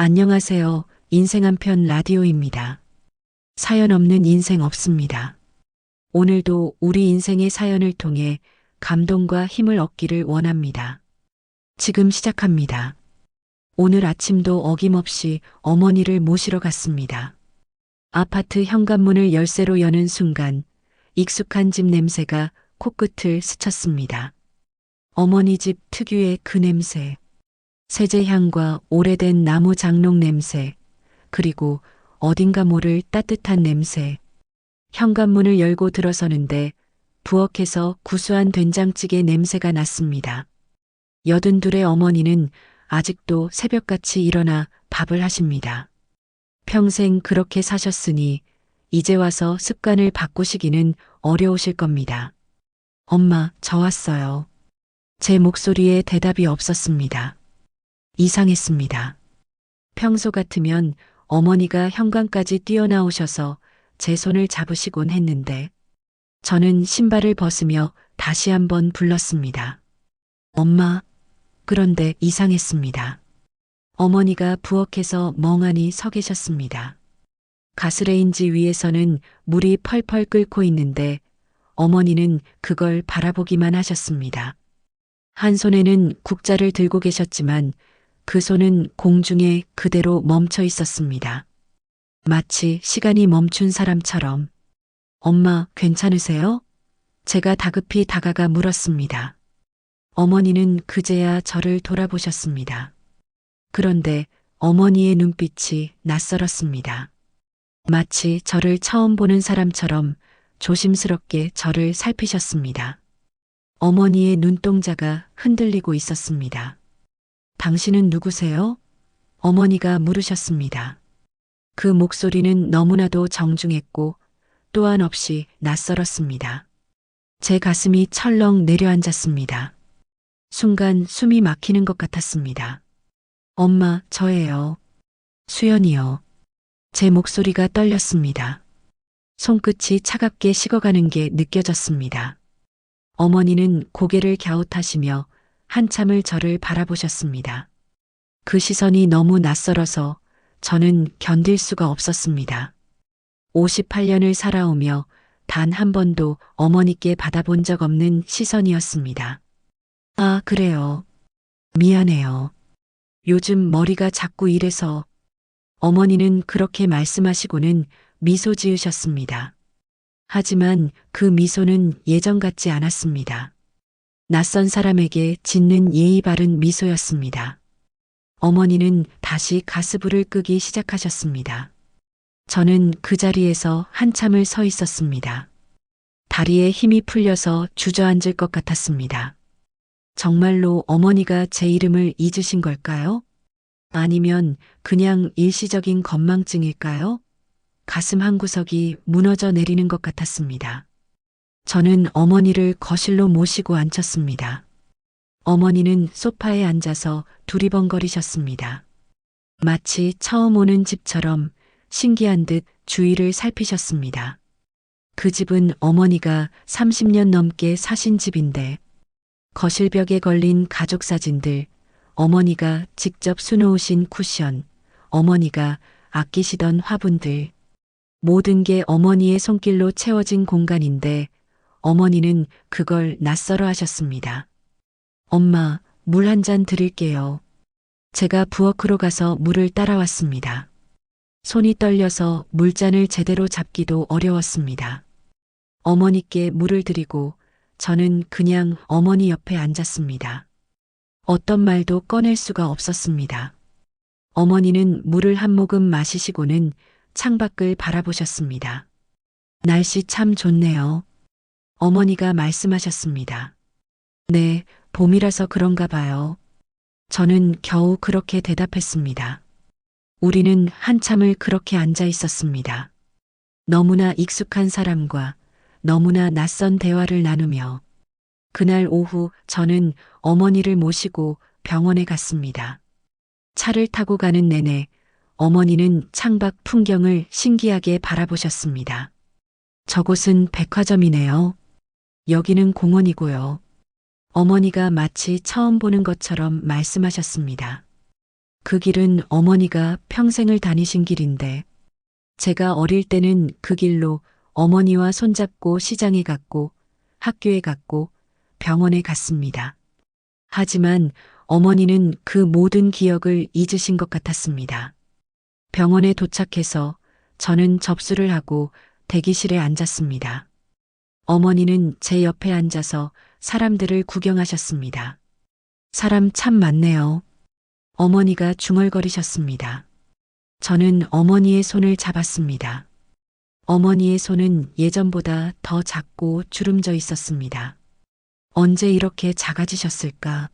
안녕하세요. 인생 한편 라디오입니다. 사연 없는 인생 없습니다. 오늘도 우리 인생의 사연을 통해 감동과 힘을 얻기를 원합니다. 지금 시작합니다. 오늘 아침도 어김없이 어머니를 모시러 갔습니다. 아파트 현관문을 열쇠로 여는 순간 익숙한 집 냄새가 코끝을 스쳤습니다. 어머니 집 특유의 그 냄새, 세제 향과 오래된 나무 장롱 냄새, 그리고 어딘가 모를 따뜻한 냄새. 현관문을 열고 들어서는데 부엌에서 구수한 된장찌개 냄새가 났습니다. 여든 둘의 어머니는 아직도 새벽같이 일어나 밥을 하십니다. 평생 그렇게 사셨으니 이제 와서 습관을 바꾸시기는 어려우실 겁니다. 엄마, 저 왔어요. 제 목소리에 대답이 없었습니다. 이상했습니다. 평소 같으면 어머니가 현관까지 뛰어나오셔서 제 손을 잡으시곤 했는데 저는 신발을 벗으며 다시 한번 불렀습니다. 엄마. 그런데 이상했습니다. 어머니가 부엌에서 멍하니 서 계셨습니다. 가스레인지 위에서는 물이 펄펄 끓고 있는데 어머니는 그걸 바라보기만 하셨습니다. 한 손에는 국자를 들고 계셨지만 그 손은 공중에 그대로 멈춰 있었습니다. 마치 시간이 멈춘 사람처럼. 엄마, 괜찮으세요? 제가 다급히 다가가 물었습니다. 어머니는 그제야 저를 돌아보셨습니다. 그런데 어머니의 눈빛이 낯설었습니다. 마치 저를 처음 보는 사람처럼 조심스럽게 저를 살피셨습니다. 어머니의 눈동자가 흔들리고 있었습니다. 당신은 누구세요? 어머니가 물으셨습니다. 그 목소리는 너무나도 정중했고 또한 없이 낯설었습니다. 제 가슴이 철렁 내려앉았습니다. 순간 숨이 막히는 것 같았습니다. 엄마, 저예요. 수연이요. 제 목소리가 떨렸습니다. 손끝이 차갑게 식어가는 게 느껴졌습니다. 어머니는 고개를 갸웃하시며 한참을 저를 바라보셨습니다. 그 시선이 너무 낯설어서 저는 견딜 수가 없었습니다. 58년을 살아오며 단 한 번도 어머니께 받아본 적 없는 시선이었습니다. 아, 그래요. 미안해요. 요즘 머리가 자꾸 이래서 어머니는 그렇게 말씀하시고는 미소 지으셨습니다. 하지만 그 미소는 예전 같지 않았습니다. 낯선 사람에게 짓는 예의 바른 미소였습니다. 어머니는 다시 가스불을 끄기 시작하셨습니다. 저는 그 자리에서 한참을 서 있었습니다. 다리에 힘이 풀려서 주저앉을 것 같았습니다. 정말로 어머니가 제 이름을 잊으신 걸까요? 아니면 그냥 일시적인 건망증일까요? 가슴 한 구석이 무너져 내리는 것 같았습니다. 저는 어머니를 거실로 모시고 앉혔습니다. 어머니는 소파에 앉아서 두리번거리셨습니다. 마치 처음 오는 집처럼 신기한 듯 주위를 살피셨습니다. 그 집은 어머니가 30년 넘게 사신 집인데 거실벽에 걸린 가족 사진들, 어머니가 직접 수놓으신 쿠션, 어머니가 아끼시던 화분들, 모든 게 어머니의 손길로 채워진 공간인데 어머니는 그걸 낯설어 하셨습니다. 엄마, 물 한 잔 드릴게요. 제가 부엌으로 가서 물을 따라왔습니다. 손이 떨려서 물잔을 제대로 잡기도 어려웠습니다. 어머니께 물을 드리고 저는 그냥 어머니 옆에 앉았습니다. 어떤 말도 꺼낼 수가 없었습니다. 어머니는 물을 한 모금 마시시고는 창밖을 바라보셨습니다. 날씨 참 좋네요. 어머니가 말씀하셨습니다. 네, 봄이라서 그런가 봐요. 저는 겨우 그렇게 대답했습니다. 우리는 한참을 그렇게 앉아 있었습니다. 너무나 익숙한 사람과 너무나 낯선 대화를 나누며 그날 오후 저는 어머니를 모시고 병원에 갔습니다. 차를 타고 가는 내내 어머니는 창밖 풍경을 신기하게 바라보셨습니다. 저곳은 백화점이네요. 여기는 공원이고요. 어머니가 마치 처음 보는 것처럼 말씀하셨습니다. 그 길은 어머니가 평생을 다니신 길인데 제가 어릴 때는 그 길로 어머니와 손잡고 시장에 갔고 학교에 갔고 병원에 갔습니다. 하지만 어머니는 그 모든 기억을 잊으신 것 같았습니다. 병원에 도착해서 저는 접수를 하고 대기실에 앉았습니다. 어머니는 제 옆에 앉아서 사람들을 구경하셨습니다. 사람 참 많네요. 어머니가 중얼거리셨습니다. 저는 어머니의 손을 잡았습니다. 어머니의 손은 예전보다 더 작고 주름져 있었습니다. 언제 이렇게 작아지셨을까?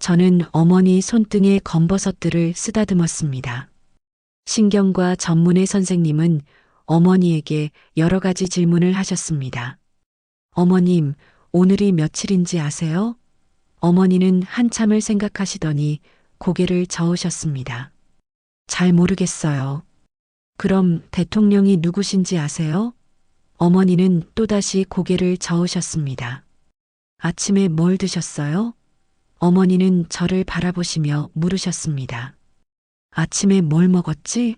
저는 어머니 손등의 검버섯들을 쓰다듬었습니다. 신경과 전문의 선생님은 어머니에게 여러 가지 질문을 하셨습니다. 어머님, 오늘이 며칠인지 아세요? 어머니는 한참을 생각하시더니 고개를 저으셨습니다. 잘 모르겠어요. 그럼 대통령이 누구신지 아세요? 어머니는 또다시 고개를 저으셨습니다. 아침에 뭘 드셨어요? 어머니는 저를 바라보시며 물으셨습니다. 아침에 뭘 먹었지?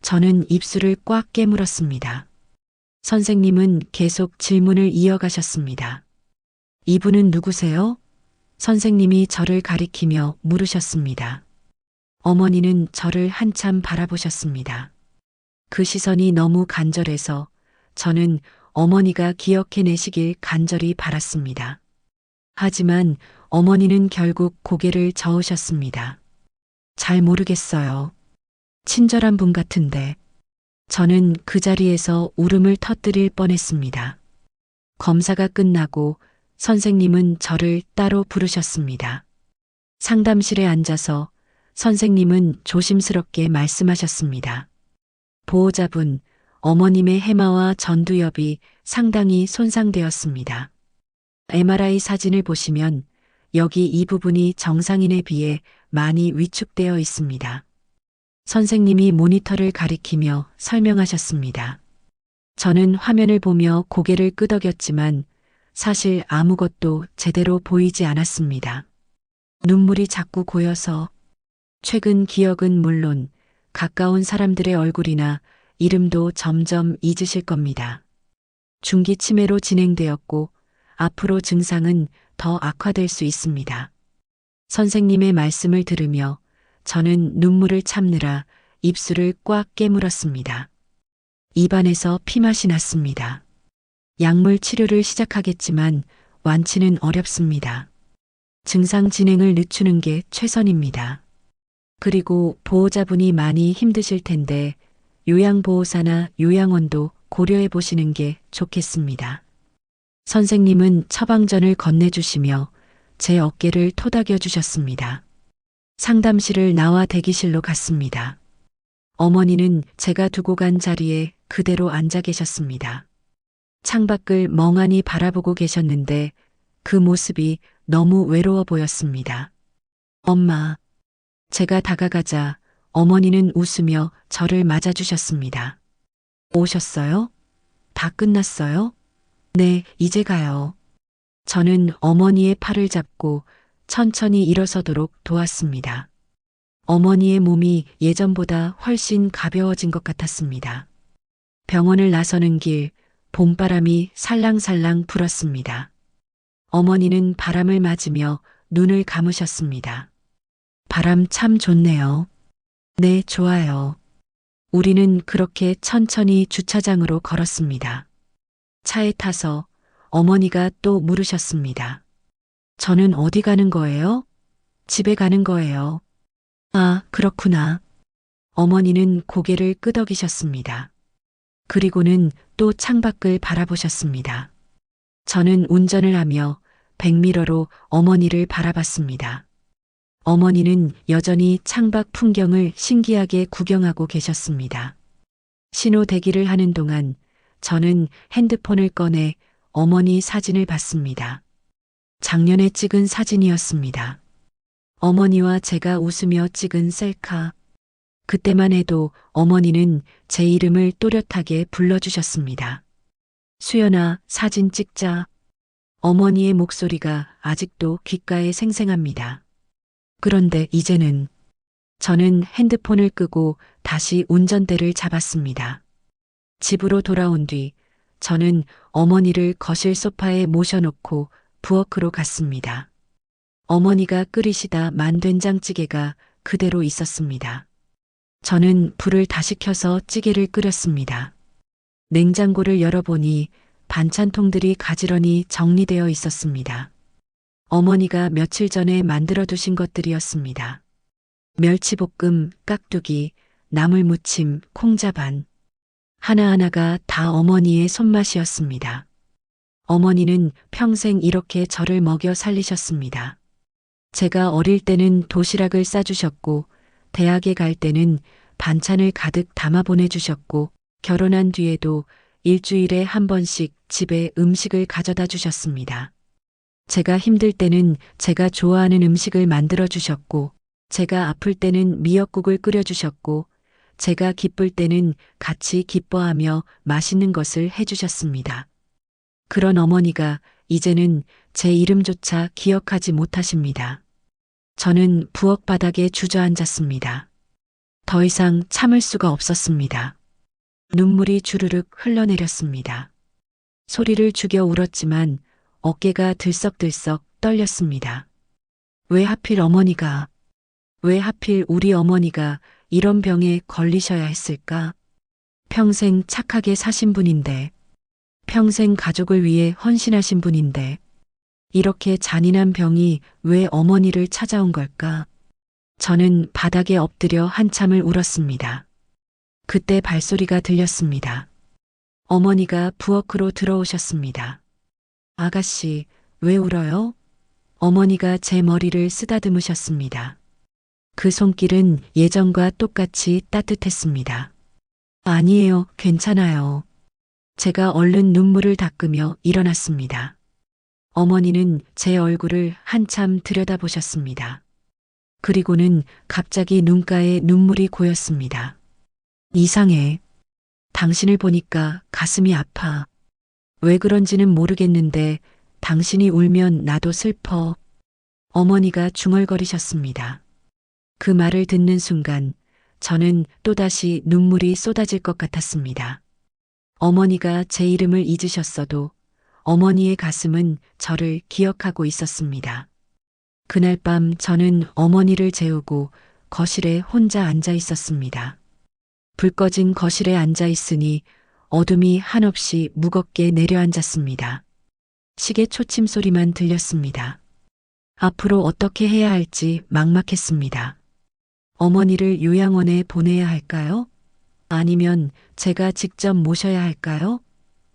저는 입술을 꽉 깨물었습니다. 선생님은 계속 질문을 이어가셨습니다. 이분은 누구세요? 선생님이 저를 가리키며 물으셨습니다. 어머니는 저를 한참 바라보셨습니다. 그 시선이 너무 간절해서 저는 어머니가 기억해내시길 간절히 바랐습니다. 하지만 어머니는 결국 고개를 저으셨습니다. 잘 모르겠어요. 친절한 분 같은데. 저는 그 자리에서 울음을 터뜨릴 뻔했습니다. 검사가 끝나고 선생님은 저를 따로 부르셨습니다. 상담실에 앉아서 선생님은 조심스럽게 말씀하셨습니다. 보호자분, 어머님의 해마와 전두엽이 상당히 손상되었습니다. MRI 사진을 보시면 여기 이 부분이 정상인에 비해 많이 위축되어 있습니다. 선생님이 모니터를 가리키며 설명하셨습니다. 저는 화면을 보며 고개를 끄덕였지만 사실 아무것도 제대로 보이지 않았습니다. 눈물이 자꾸 고여서 최근 기억은 물론 가까운 사람들의 얼굴이나 이름도 점점 잊으실 겁니다. 중기 치매로 진행되었고 앞으로 증상은 더 악화될 수 있습니다. 선생님의 말씀을 들으며 저는 눈물을 참느라 입술을 꽉 깨물었습니다. 입안에서 피맛이 났습니다. 약물 치료를 시작하겠지만 완치는 어렵습니다. 증상 진행을 늦추는 게 최선입니다. 그리고 보호자분이 많이 힘드실 텐데 요양보호사나 요양원도 고려해 보시는 게 좋겠습니다. 선생님은 처방전을 건네주시며 제 어깨를 토닥여 주셨습니다. 상담실을 나와 대기실로 갔습니다. 어머니는 제가 두고 간 자리에 그대로 앉아 계셨습니다. 창밖을 멍하니 바라보고 계셨는데 그 모습이 너무 외로워 보였습니다. 엄마. 제가 다가가자 어머니는 웃으며 저를 맞아주셨습니다. 오셨어요? 다 끝났어요? 네, 이제 가요. 저는 어머니의 팔을 잡고 천천히 일어서도록 도왔습니다. 어머니의 몸이 예전보다 훨씬 가벼워진 것 같았습니다. 병원을 나서는 길, 봄바람이 살랑살랑 불었습니다. 어머니는 바람을 맞으며 눈을 감으셨습니다. 바람 참 좋네요. 네, 좋아요. 우리는 그렇게 천천히 주차장으로 걸었습니다. 차에 타서 어머니가 또 물으셨습니다. 저는 어디 가는 거예요? 집에 가는 거예요. 아, 그렇구나. 어머니는 고개를 끄덕이셨습니다. 그리고는 또 창밖을 바라보셨습니다. 저는 운전을 하며 백미러로 어머니를 바라봤습니다. 어머니는 여전히 창밖 풍경을 신기하게 구경하고 계셨습니다. 신호 대기를 하는 동안 저는 핸드폰을 꺼내 어머니 사진을 봤습니다. 작년에 찍은 사진이었습니다. 어머니와 제가 웃으며 찍은 셀카. 그때만 해도 어머니는 제 이름을 또렷하게 불러주셨습니다. 수연아, 사진 찍자. 어머니의 목소리가 아직도 귓가에 생생합니다. 그런데 이제는 저는 핸드폰을 끄고 다시 운전대를 잡았습니다. 집으로 돌아온 뒤 저는 어머니를 거실 소파에 모셔놓고 부엌으로 갔습니다. 어머니가 끓이시다 만 된장찌개가 그대로 있었습니다. 저는 불을 다시 켜서 찌개를 끓였습니다. 냉장고를 열어보니 반찬통들이 가지런히 정리되어 있었습니다. 어머니가 며칠 전에 만들어 두신 것들이었습니다. 멸치볶음, 깍두기, 나물무침, 콩자반. 하나하나가 다 어머니의 손맛이었습니다. 어머니는 평생 이렇게 저를 먹여 살리셨습니다. 제가 어릴 때는 도시락을 싸주셨고, 대학에 갈 때는 반찬을 가득 담아 보내주셨고, 결혼한 뒤에도 일주일에 한 번씩 집에 음식을 가져다 주셨습니다. 제가 힘들 때는 제가 좋아하는 음식을 만들어 주셨고, 제가 아플 때는 미역국을 끓여 주셨고, 제가 기쁠 때는 같이 기뻐하며 맛있는 것을 해 주셨습니다. 그런 어머니가 이제는 제 이름조차 기억하지 못하십니다. 저는 부엌 바닥에 주저앉았습니다. 더 이상 참을 수가 없었습니다. 눈물이 주르륵 흘러내렸습니다. 소리를 죽여 울었지만 어깨가 들썩들썩 떨렸습니다. 왜 하필 어머니가, 왜 하필 우리 어머니가 이런 병에 걸리셔야 했을까? 평생 착하게 사신 분인데, 평생 가족을 위해 헌신하신 분인데, 이렇게 잔인한 병이 왜 어머니를 찾아온 걸까? 저는 바닥에 엎드려 한참을 울었습니다. 그때 발소리가 들렸습니다. 어머니가 부엌으로 들어오셨습니다. 아가씨, 왜 울어요? 어머니가 제 머리를 쓰다듬으셨습니다. 그 손길은 예전과 똑같이 따뜻했습니다. 아니에요, 괜찮아요. 제가 얼른 눈물을 닦으며 일어났습니다. 어머니는 제 얼굴을 한참 들여다보셨습니다. 그리고는 갑자기 눈가에 눈물이 고였습니다. 이상해. 당신을 보니까 가슴이 아파. 왜 그런지는 모르겠는데 당신이 울면 나도 슬퍼. 어머니가 중얼거리셨습니다. 그 말을 듣는 순간 저는 또다시 눈물이 쏟아질 것 같았습니다. 어머니가 제 이름을 잊으셨어도 어머니의 가슴은 저를 기억하고 있었습니다. 그날 밤 저는 어머니를 재우고 거실에 혼자 앉아 있었습니다. 불 꺼진 거실에 앉아 있으니 어둠이 한없이 무겁게 내려앉았습니다. 시계 초침 소리만 들렸습니다. 앞으로 어떻게 해야 할지 막막했습니다. 어머니를 요양원에 보내야 할까요? 아니면 제가 직접 모셔야 할까요?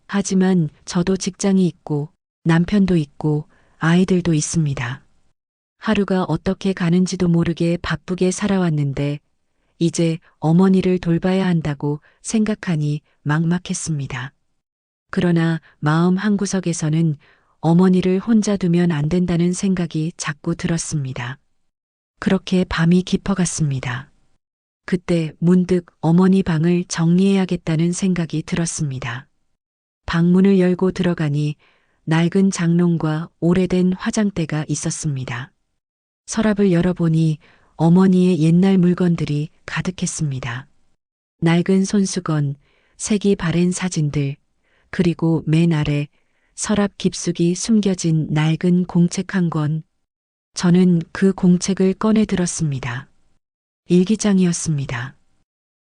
하지만 저도 직장이 있고 남편도 있고 아이들도 있습니다. 하루가 어떻게 가는지도 모르게 바쁘게 살아왔는데 이제 어머니를 돌봐야 한다고 생각하니 막막했습니다. 그러나 마음 한구석에서는 어머니를 혼자 두면 안 된다는 생각이 자꾸 들었습니다. 그렇게 밤이 깊어갔습니다. 그때 문득 어머니 방을 정리해야겠다는 생각이 들었습니다. 방문을 열고 들어가니 낡은 장롱과 오래된 화장대가 있었습니다. 서랍을 열어보니 어머니의 옛날 물건들이 가득했습니다. 낡은 손수건, 색이 바랜 사진들, 그리고 맨 아래 서랍 깊숙이 숨겨진 낡은 공책 한 권. 저는 그 공책을 꺼내 들었습니다. 일기장이었습니다.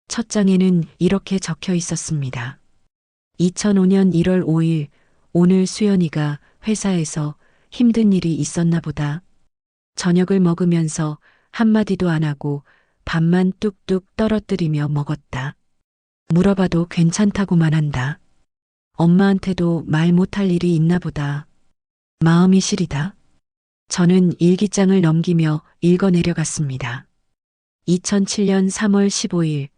첫 장에는 이렇게 적혀 있었습니다. 2005년 1월 5일, 오늘 수연이가 회사에서 힘든 일이 있었나 보다. 저녁을 먹으면서 한마디도 안 하고 밥만 뚝뚝 떨어뜨리며 먹었다. 물어봐도 괜찮다고만 한다. 엄마한테도 말 못할 일이 있나 보다. 마음이 시리다. 저는 일기장을 넘기며 읽어 내려갔습니다. 2007년 3월 15일,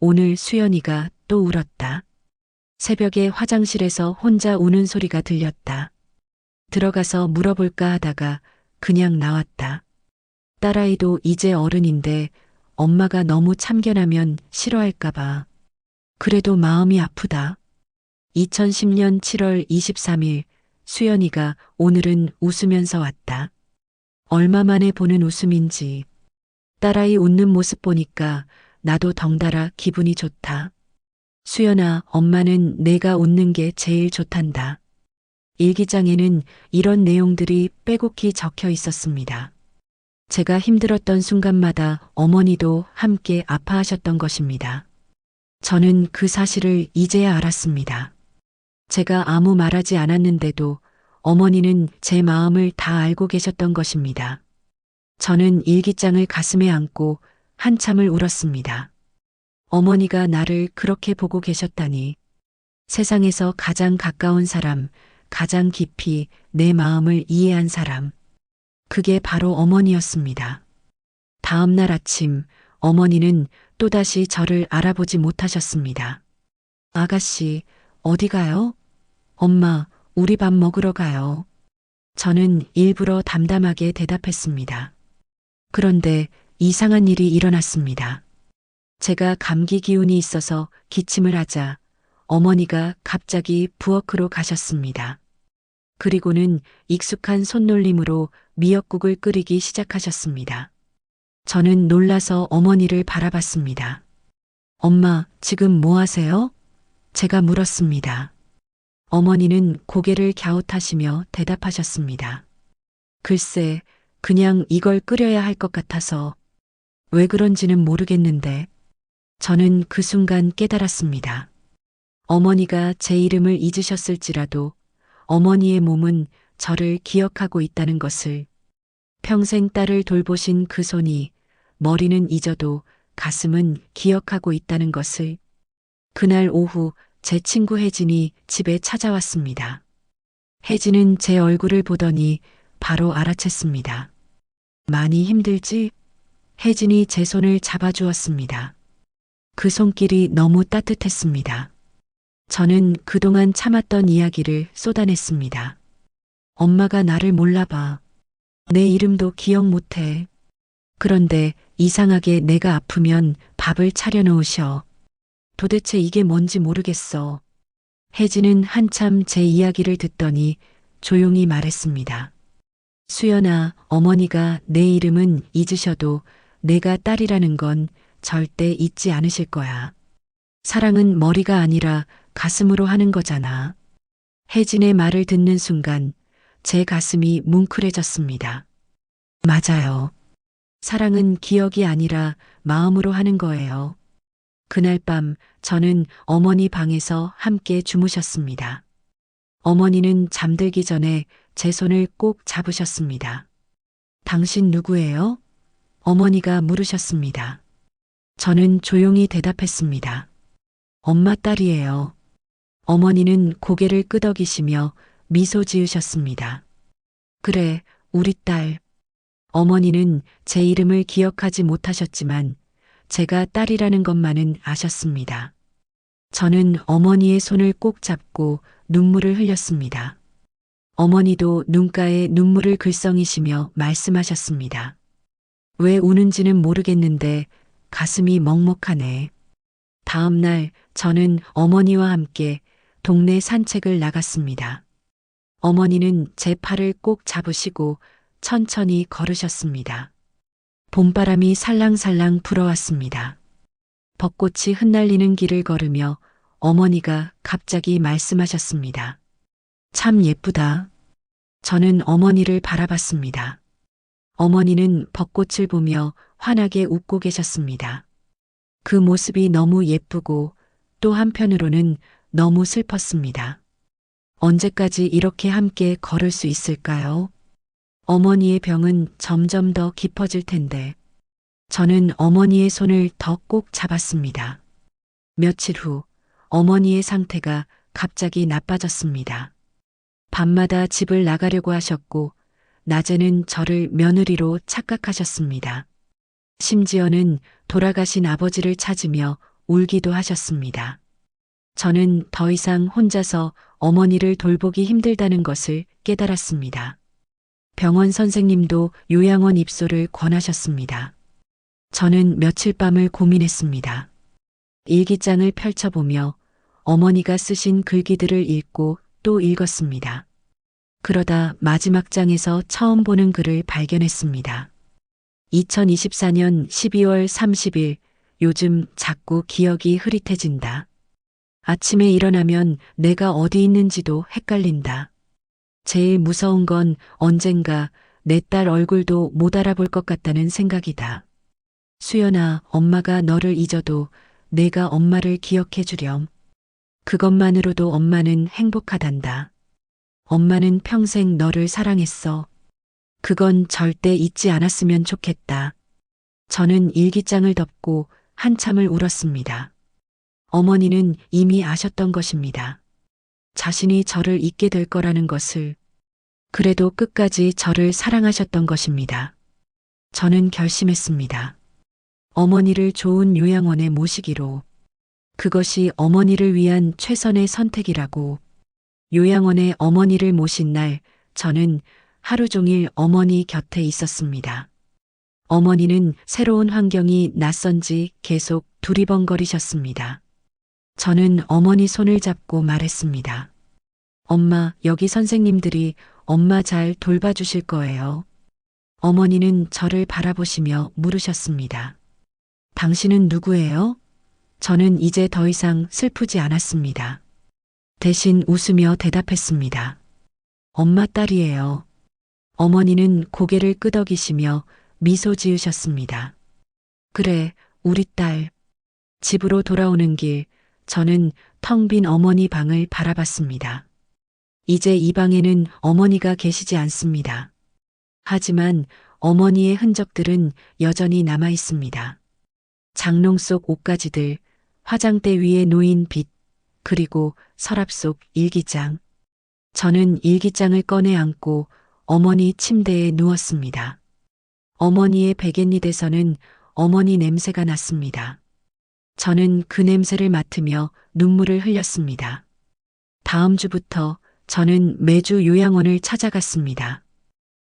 오늘 수연이가 또 울었다. 새벽에 화장실에서 혼자 우는 소리가 들렸다. 들어가서 물어볼까 하다가 그냥 나왔다. 딸아이도 이제 어른인데 엄마가 너무 참견하면 싫어할까봐. 그래도 마음이 아프다. 2010년 7월 23일 수연이가 오늘은 웃으면서 왔다. 얼마 만에 보는 웃음인지 딸아이 웃는 모습 보니까 나도 덩달아 기분이 좋다. 수연아, 엄마는 내가 웃는 게 제일 좋단다. 일기장에는 이런 내용들이 빼곡히 적혀 있었습니다. 제가 힘들었던 순간마다 어머니도 함께 아파하셨던 것입니다. 저는 그 사실을 이제야 알았습니다. 제가 아무 말하지 않았는데도 어머니는 제 마음을 다 알고 계셨던 것입니다. 저는 일기장을 가슴에 안고 한참을 울었습니다. 어머니가 나를 그렇게 보고 계셨다니 세상에서 가장 가까운 사람, 가장 깊이 내 마음을 이해한 사람. 그게 바로 어머니였습니다. 다음 날 아침 어머니는 또다시 저를 알아보지 못하셨습니다. 아가씨, 어디 가요? 엄마, 우리 밥 먹으러 가요. 저는 일부러 담담하게 대답했습니다. 그런데 이상한 일이 일어났습니다. 제가 감기 기운이 있어서 기침을 하자 어머니가 갑자기 부엌으로 가셨습니다. 그리고는 익숙한 손놀림으로 미역국을 끓이기 시작하셨습니다. 저는 놀라서 어머니를 바라봤습니다. 엄마, 지금 뭐 하세요? 제가 물었습니다. 어머니는 고개를 갸웃하시며 대답하셨습니다. 글쎄, 그냥 이걸 끓여야 할 것 같아서 왜 그런지는 모르겠는데 저는 그 순간 깨달았습니다. 어머니가 제 이름을 잊으셨을지라도 어머니의 몸은 저를 기억하고 있다는 것을 평생 딸을 돌보신 그 손이 머리는 잊어도 가슴은 기억하고 있다는 것을 그날 오후 제 친구 혜진이 집에 찾아왔습니다. 혜진은 제 얼굴을 보더니 바로 알아챘습니다. 많이 힘들지? 혜진이 제 손을 잡아주었습니다. 그 손길이 너무 따뜻했습니다. 저는 그동안 참았던 이야기를 쏟아냈습니다. 엄마가 나를 몰라봐. 내 이름도 기억 못해. 그런데 이상하게 내가 아프면 밥을 차려놓으셔. 도대체 이게 뭔지 모르겠어. 혜진은 한참 제 이야기를 듣더니 조용히 말했습니다. 수연아, 어머니가 내 이름은 잊으셔도 내가 딸이라는 건 절대 잊지 않으실 거야. 사랑은 머리가 아니라 가슴으로 하는 거잖아. 혜진의 말을 듣는 순간 제 가슴이 뭉클해졌습니다. 맞아요. 사랑은 기억이 아니라 마음으로 하는 거예요. 그날 밤 저는 어머니 방에서 함께 주무셨습니다. 어머니는 잠들기 전에 제 손을 꼭 잡으셨습니다. 당신 누구예요? 어머니가 물으셨습니다. 저는 조용히 대답했습니다. 엄마 딸이에요. 어머니는 고개를 끄덕이시며 미소 지으셨습니다. 그래, 우리 딸. 어머니는 제 이름을 기억하지 못하셨지만 제가 딸이라는 것만은 아셨습니다. 저는 어머니의 손을 꼭 잡고 눈물을 흘렸습니다. 어머니도 눈가에 눈물을 글썽이시며 말씀하셨습니다. 왜 우는지는 모르겠는데 가슴이 먹먹하네. 다음 날 저는 어머니와 함께 동네 산책을 나갔습니다. 어머니는 제 팔을 꼭 잡으시고 천천히 걸으셨습니다. 봄바람이 살랑살랑 불어왔습니다. 벚꽃이 흩날리는 길을 걸으며 어머니가 갑자기 말씀하셨습니다. 참 예쁘다. 저는 어머니를 바라봤습니다. 어머니는 벚꽃을 보며 환하게 웃고 계셨습니다. 그 모습이 너무 예쁘고 또 한편으로는 너무 슬펐습니다. 언제까지 이렇게 함께 걸을 수 있을까요? 어머니의 병은 점점 더 깊어질 텐데 저는 어머니의 손을 더 꼭 잡았습니다. 며칠 후 어머니의 상태가 갑자기 나빠졌습니다. 밤마다 집을 나가려고 하셨고 낮에는 저를 며느리로 착각하셨습니다. 심지어는 돌아가신 아버지를 찾으며 울기도 하셨습니다. 저는 더 이상 혼자서 어머니를 돌보기 힘들다는 것을 깨달았습니다. 병원 선생님도 요양원 입소를 권하셨습니다. 저는 며칠 밤을 고민했습니다. 일기장을 펼쳐보며 어머니가 쓰신 글귀들을 읽고 또 읽었습니다. 그러다 마지막 장에서 처음 보는 글을 발견했습니다. 2024년 12월 30일 요즘 자꾸 기억이 흐릿해진다. 아침에 일어나면 내가 어디 있는지도 헷갈린다. 제일 무서운 건 언젠가 내 딸 얼굴도 못 알아볼 것 같다는 생각이다. 수연아, 엄마가 너를 잊어도 내가 엄마를 기억해 주렴. 그것만으로도 엄마는 행복하단다. 엄마는 평생 너를 사랑했어. 그건 절대 잊지 않았으면 좋겠다. 저는 일기장을 덮고 한참을 울었습니다. 어머니는 이미 아셨던 것입니다. 자신이 저를 잊게 될 거라는 것을 그래도 끝까지 저를 사랑하셨던 것입니다. 저는 결심했습니다. 어머니를 좋은 요양원에 모시기로 그것이 어머니를 위한 최선의 선택이라고 요양원에 어머니를 모신 날 저는 하루 종일 어머니 곁에 있었습니다. 어머니는 새로운 환경이 낯선지 계속 두리번거리셨습니다. 저는 어머니 손을 잡고 말했습니다. 엄마, 여기 선생님들이 엄마 잘 돌봐주실 거예요. 어머니는 저를 바라보시며 물으셨습니다. 당신은 누구예요? 저는 이제 더 이상 슬프지 않았습니다. 대신 웃으며 대답했습니다. 엄마 딸이에요. 어머니는 고개를 끄덕이시며 미소 지으셨습니다. 그래, 우리 딸. 집으로 돌아오는 길, 저는 텅 빈 어머니 방을 바라봤습니다. 이제 이 방에는 어머니가 계시지 않습니다. 하지만 어머니의 흔적들은 여전히 남아 있습니다. 장롱 속 옷가지들, 화장대 위에 놓인 빛, 그리고 서랍 속 일기장. 저는 일기장을 꺼내 안고 어머니 침대에 누웠습니다. 어머니의 베갯잎에서는 어머니 냄새가 났습니다. 저는 그 냄새를 맡으며 눈물을 흘렸습니다. 다음 주부터 저는 매주 요양원을 찾아갔습니다.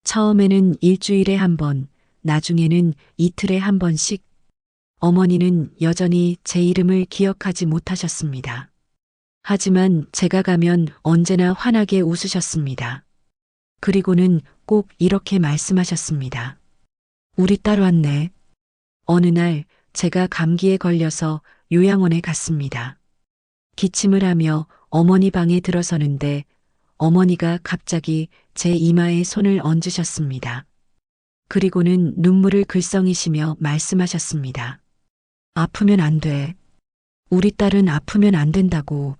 처음에는 일주일에 한 번, 나중에는 이틀에 한 번씩 어머니는 여전히 제 이름을 기억하지 못하셨습니다. 하지만 제가 가면 언제나 환하게 웃으셨습니다. 그리고는 꼭 이렇게 말씀하셨습니다. 우리 딸 왔네. 어느 날 제가 감기에 걸려서 요양원에 갔습니다. 기침을 하며 어머니 방에 들어서는데 어머니가 갑자기 제 이마에 손을 얹으셨습니다. 그리고는 눈물을 글썽이시며 말씀하셨습니다. 아프면 안 돼. 우리 딸은 아프면 안 된다고.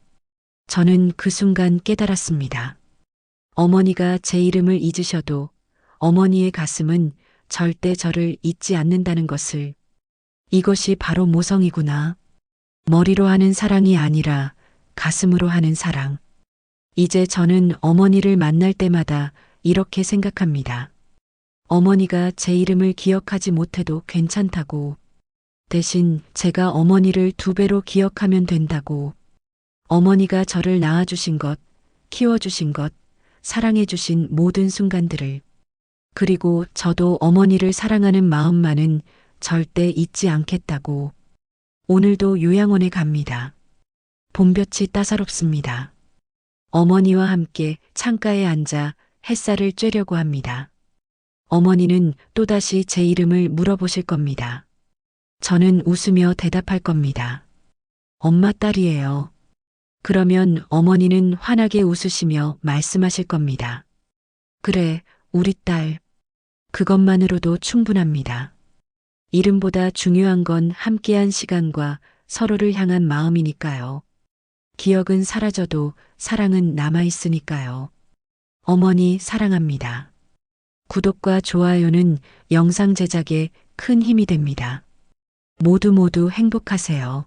저는 그 순간 깨달았습니다. 어머니가 제 이름을 잊으셔도 어머니의 가슴은 절대 저를 잊지 않는다는 것을. 이것이 바로 모성이구나. 머리로 하는 사랑이 아니라 가슴으로 하는 사랑. 이제 저는 어머니를 만날 때마다 이렇게 생각합니다. 어머니가 제 이름을 기억하지 못해도 괜찮다고. 대신 제가 어머니를 두 배로 기억하면 된다고. 어머니가 저를 낳아주신 것, 키워주신 것, 사랑해주신 모든 순간들을. 그리고 저도 어머니를 사랑하는 마음만은 절대 잊지 않겠다고. 오늘도 요양원에 갑니다. 봄볕이 따사롭습니다. 어머니와 함께 창가에 앉아 햇살을 쬐려고 합니다. 어머니는 또다시 제 이름을 물어보실 겁니다. 저는 웃으며 대답할 겁니다. 엄마 딸이에요. 그러면 어머니는 환하게 웃으시며 말씀하실 겁니다. 그래, 우리 딸. 그것만으로도 충분합니다. 이름보다 중요한 건 함께한 시간과 서로를 향한 마음이니까요. 기억은 사라져도 사랑은 남아있으니까요. 어머니 사랑합니다. 구독과 좋아요는 영상 제작에 큰 힘이 됩니다. 모두 모두 행복하세요.